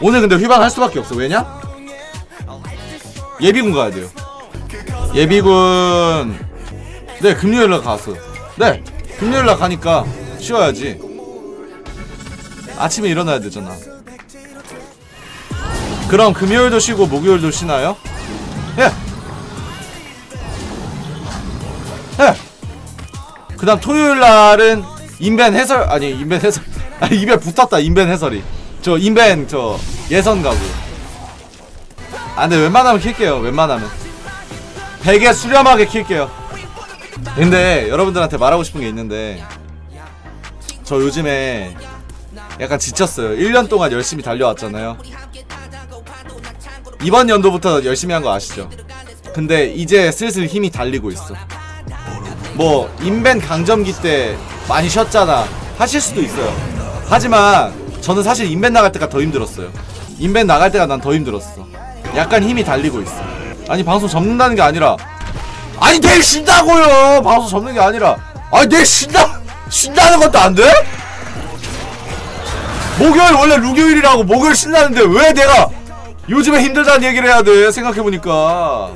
오늘 근데 휘방 할 수밖에 없어 왜냐? 예비군 가야 돼요 예비군 네 금요일날 갔어 네 금요일날 가니까 쉬어야지 아침에 일어나야 되잖아 그럼 금요일도 쉬고 목요일도 쉬나요? 예. 예. 그 다음 토요일 날은 인벤 해설 아니 인벤 해설 아니 입에 붙었다 인벤 해설이 저 인벤 저 예선 가고 아 근데 웬만하면 킬게요 웬만하면 되게 수렴하게 킬게요 근데 여러분들한테 말하고 싶은 게 있는데 저 요즘에 약간 지쳤어요 1년 동안 열심히 달려왔잖아요 이번 연도부터 열심히 한 거 아시죠? 근데 이제 슬슬 힘이 달리고 있어. 뭐 인벤 강점기 때 많이 쉬었잖아. 하실 수도 있어요. 하지만 저는 사실 인벤 나갈 때가 더 힘들었어요. 인벤 나갈 때가 난 더 힘들었어. 약간 힘이 달리고 있어. 아니 방송 접는다는 게 아니라 아니 내일 쉰다고요. 방송 접는 게 아니라 아니 내일 쉰다 쉰다는 것도 안 돼? 목요일 원래 루교일이라고 목요일 쉰다는데 왜 내가 요즘에 힘들다는 얘기를 해야 돼 생각해보니까